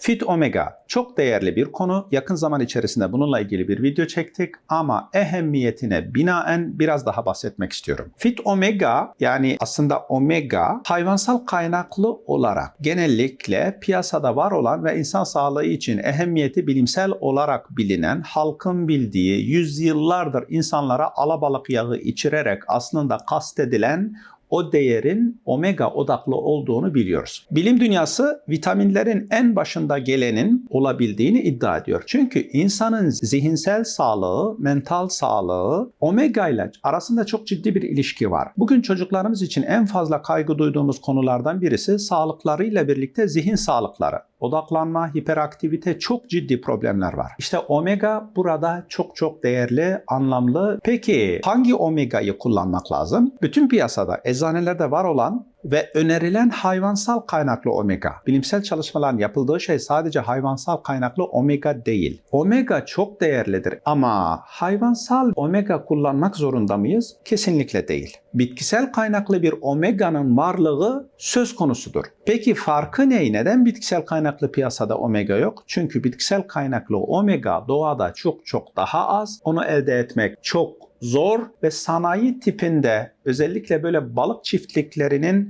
Fit Omega çok değerli bir konu. Yakın zaman içerisinde bununla ilgili bir video çektik ama ehemmiyetine binaen biraz daha bahsetmek istiyorum. Fit Omega yani aslında omega hayvansal kaynaklı olarak genellikle piyasada var olan ve insan sağlığı için ehemmiyeti bilimsel olarak bilinen, halkın bildiği, yüzyıllardır insanlara alabalık yağı içirerek aslında kastedilen o değerin omega odaklı olduğunu biliyoruz. Bilim dünyası vitaminlerin en başında gelenin olabildiğini iddia ediyor. Çünkü insanın zihinsel sağlığı, mental sağlığı omega ile arasında çok ciddi bir ilişki var. Bugün çocuklarımız için en fazla kaygı duyduğumuz konulardan birisi sağlıklarıyla birlikte zihin sağlıkları odaklanma, hiperaktivite çok ciddi problemler var. İşte omega burada çok çok değerli, anlamlı. Peki hangi omegayı kullanmak lazım? Bütün piyasada, eczanelerde var olan ve önerilen hayvansal kaynaklı omega. Bilimsel çalışmaların yapıldığı şey sadece hayvansal kaynaklı omega değil. Omega çok değerlidir ama hayvansal omega kullanmak zorunda mıyız? Kesinlikle değil. Bitkisel kaynaklı bir omeganın varlığı söz konusudur. Peki farkı ne? Neden bitkisel kaynaklı piyasada omega yok? Çünkü bitkisel kaynaklı omega doğada çok çok daha az. Onu elde etmek çok zor ve sanayi tipinde özellikle böyle balık çiftliklerinin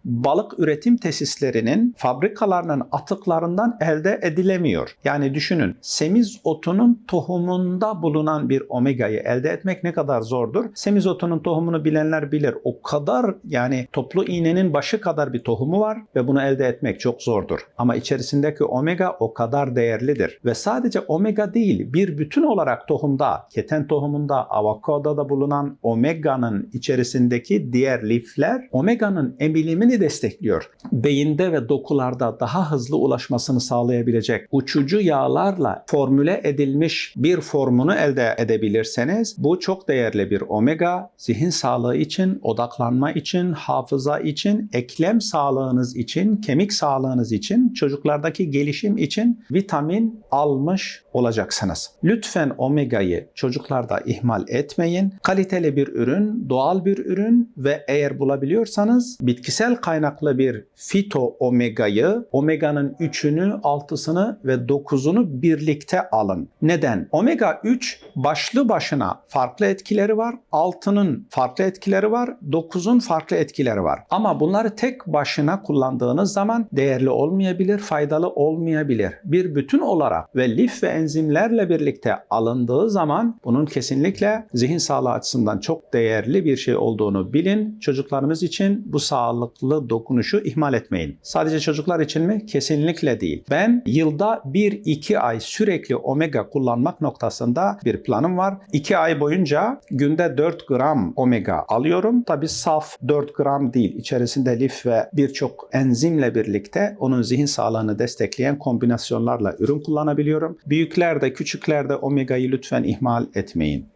balık üretim tesislerinin fabrikalarının atıklarından elde edilemiyor. Yani düşünün semiz otunun tohumunda bulunan bir omegayı elde etmek ne kadar zordur? Semiz otunun tohumunu bilenler bilir. O kadar yani toplu iğnenin başı kadar bir tohumu var ve bunu elde etmek çok zordur. Ama içerisindeki omega o kadar değerlidir. Ve sadece omega değil bir bütün olarak tohumda, keten tohumunda, avokadoda bulunan omeganın içerisindeki diğer lifler omeganın emilimini destekliyor. Beyinde ve dokularda daha hızlı ulaşmasını sağlayabilecek uçucu yağlarla formüle edilmiş bir formunu elde edebilirseniz bu çok değerli bir omega. Zihin sağlığı için, odaklanma için, hafıza için, eklem sağlığınız için, kemik sağlığınız için, çocuklardaki gelişim için vitamin almış olacaksınız. Lütfen omegayı çocuklarda ihmal etmeyin. Kaliteli bir ürün, doğal bir ürün ve eğer bulabiliyorsanız bitkisel kaynaklı bir fito omegayı, omeganın 3'ünü, 6'sını ve 9'unu birlikte alın. Neden? Omega 3 başlı başına farklı etkileri var. 6'nın farklı etkileri var. 9'un farklı etkileri var. Ama bunları tek başına kullandığınız zaman değerli olmayabilir, faydalı olmayabilir. Bir bütün olarak ve lif ve enzimlerle birlikte alındığı zaman bunun kesinlikle zihin sağlığı açısından çok değerli bir şey olduğunu bilin. Çocuklarımız için bu sağlıklı dokunuşu ihmal etmeyin. Sadece çocuklar için mi? Kesinlikle değil. Ben yılda 1-2 ay sürekli omega kullanmak noktasında bir planım var. 2 ay boyunca günde 4 gram omega alıyorum. Tabi saf 4 gram değil. İçerisinde lif ve birçok enzimle birlikte onun zihin sağlığını destekleyen kombinasyonlarla ürün kullanabiliyorum. Büyüklerde, küçüklerde omegayı lütfen ihmal etmeyin.